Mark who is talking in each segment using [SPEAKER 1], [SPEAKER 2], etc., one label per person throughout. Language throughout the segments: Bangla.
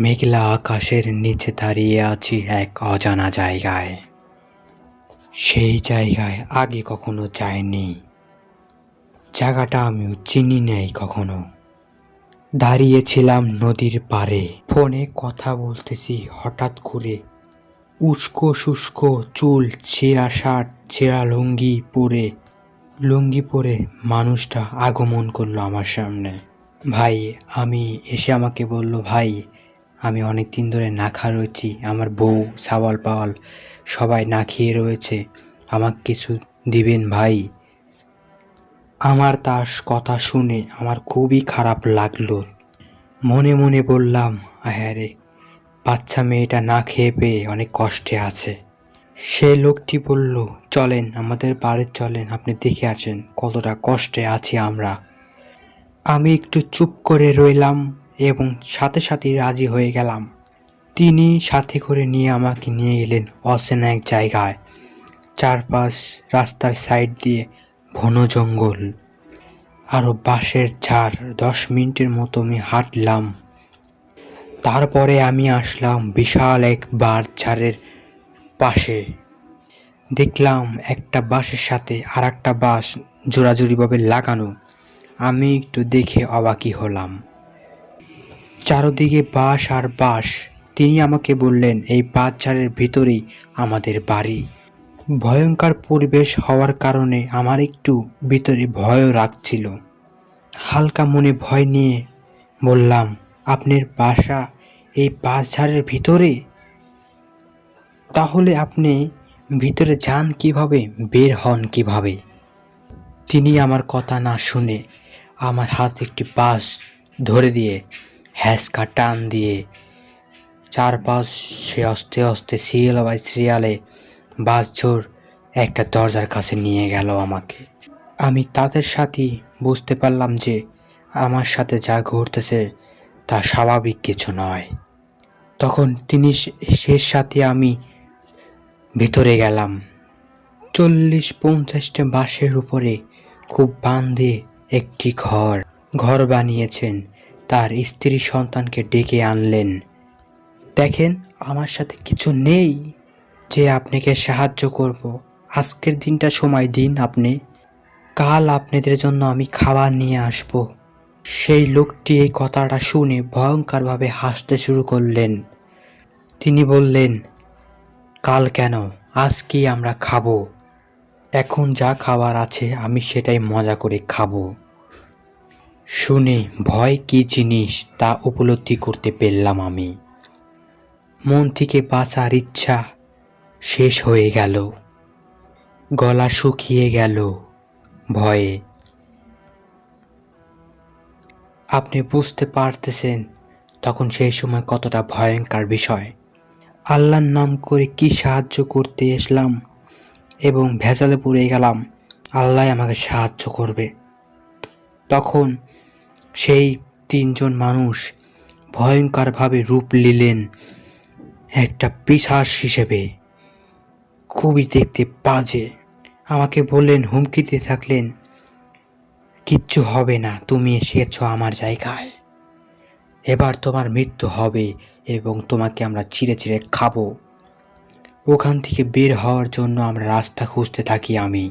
[SPEAKER 1] মেঘলা আকাশের নিচে দাঁড়িয়ে আছি এক অজানা জায়গায়। সেই জায়গায় আগে কখনো যাইনি। জায়গাটা আমিও চিনি নেই কখনো। দাঁড়িয়েছিলাম নদীর পাড়ে। ফোনে কথা বলতেছি, হঠাৎ করে উস্কো শুষ্ক চুল, ছেঁড়া শার্ট, ছেঁড়া লুঙ্গি পরে লুঙ্গি পরে মানুষটা আগমন করল আমার সামনে। ভাই, আমি এসে আমাকে বলল, ভাই আমি অনেক দিন ধরে না খা রয়েছি, আমার বউ, সাওয়াল পাওয়াল সবাই না খেয়ে রয়েছে, আমাকে কিছু দিবেন ভাই? আমার তার কথা শুনে আমার খুবই খারাপ লাগল। মনে মনে বললাম হ্যাঁ রে, বাচ্চা মেয়েটা না খেয়ে পেয়ে অনেক কষ্টে আছে। সে লোকটি বলল, চলেন, আমাদের বাড়ি চলেন, আপনি দেখে আছেন কতটা কষ্টে আছি আমরা। আমি একটু চুপ করে রইলাম। এবং সাথে সাথে রাজি হয়ে গেলাম। তিনি সাথে করে নিয়ে আমাকে নিয়ে গেলেন অচেনা এক জায়গায়। চারপাশ রাস্তার সাইড দিয়ে ঘন জঙ্গল। আরও বাঁশের ঝাড়, দশ মিনিটের মতো আমি হাঁটলাম। তারপরে আমি আসলাম বিশাল এক বার ঝাড়ের পাশে। দেখলাম একটা বাঁশের সাথে আর একটা বাঁশ জোড়াজুড়িভাবে লাগানো। আমি একটু দেখে অবাকি হলাম। চারদিকে বাঁশ আর বাঁশ। তিনি আমাকে বললেন, এই বাঁশঝাড়ের ভিতরেই আমাদের বাড়ি। ভয়ঙ্কর পরিবেশ হওয়ার কারণে আমার একটু ভিতরে ভয়ও রাখছিল হালকা মনে ভয় নিয়ে বললাম, আপনার বাসা এই বাঁশঝাড়ের ভিতরে? তাহলে আপনি ভিতরে যান কীভাবে, বের হন কীভাবে? তিনি আমার কথা না শুনে আমার হাত একটি বাস ধরে দিয়ে হ্যাসকা টান দিয়ে চারপাশ সে আস্তে আস্তে সিরিয়াল বাই সিরিয়ালে বাস জোর একটা দরজার কাছে নিয়ে গেল আমাকে। আমি তাদের সাথেই বুঝতে পারলাম যে আমার সাথে যা ঘটতেছে তা স্বাভাবিক কিছু নয়। তখন তিনি শেষ সাথে আমি ভিতরে গেলাম। চল্লিশ পঞ্চাশটা বাঁশের উপরে খুব বান্ধে একটি ঘর। ঘর বানিয়েছেন তার স্ত্রী সন্তানকে ডেকে আনলেন। দেখেন, আমার সাথে কিছু নেই যে আপনাকে সাহায্য করব। আজকের দিনটা সময় দিন আপনি। কাল আপনাদের জন্য আমি খাবার নিয়ে আসব। সেই লোকটি এই কথাটা শুনে ভয়ঙ্করভাবে হাসতে শুরু করলেন। তিনি বললেন, কাল কেন? আজ আজকেই আমরা খাব। এখন যা খাবার আছে আমি সেটাই মজা করে খাব। শুনে ভয় কী জিনিস তা উপলব্ধি করতে পারলাম আমি। মন থেকে বাঁচার ইচ্ছা শেষ হয়ে গেল। গলা শুকিয়ে গেল ভয়ে। আপনি বুঝতে পারতেছেন তখন সেই সময় কতটা ভয়ঙ্কর বিষয়। আল্লাহর নাম করে কি সাহায্য করতে এসলাম এবং ভেজালে পড়ে গেলাম, আল্লাহ আমাকে সাহায্য করবে। তখন সেই তিনজন মানুষ ভয়ঙ্করভাবে রূপ নিলেন একটা পিশাচ হিসেবে। খুবই দেখতে বাজে। আমাকে বললেন, হুমকিতে থাকলেন। কিচ্ছু হবে না, তুমি এসেছ আমার জায়গায়। এবার তোমার মৃত্যু হবে এবং তোমাকে আমরা চিড়ে চিড়ে খাব। ওখান থেকে বের হওয়ার জন্য আমরা রাস্তা খুঁজতে থাকি আমি।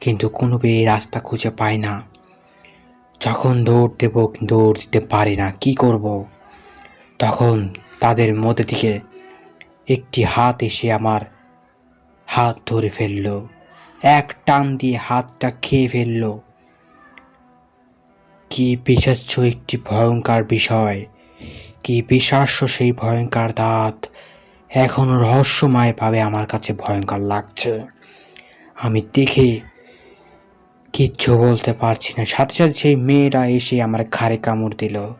[SPEAKER 1] কিন্তু কোনো এই রাস্তা খুঁজে পাই না। যখন দৌড় দেবো, দৌড় দিতে পারি না, কি করব। তখন তাদের মধ্যে থেকে একটি হাত এসে আমার হাত ধরে ফেলল। এক টান দিয়ে হাতটা খেয়ে ফেলল। কি পিছাচ্ছ একটি ভয়ঙ্কর বিষয়, কি পিশাস্য সেই ভয়ঙ্কর দাঁত এখনও রহস্যময়ভাবে আমার কাছে ভয়ঙ্কর লাগছে। আমি দেখে কিচ্ছু বলতে পারছি না। সাথে সাথে সেই মেয়েরা এসে আমার ঘাড়ে কামড় দিল।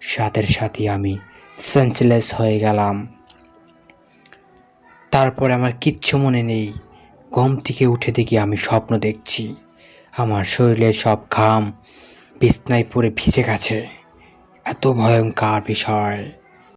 [SPEAKER 1] সাথে সাথে আমি সেন্সলেস হয়ে গেলাম। তারপর আমার কিচ্ছু মনে নেই। ঘুম থেকে উঠে দেখি আমি স্বপ্ন দেখছি। আমার শরীরে সব ঘাম বিছনায় পড়ে ভিজে গেছে। এত ভয়ঙ্কর বিষয়।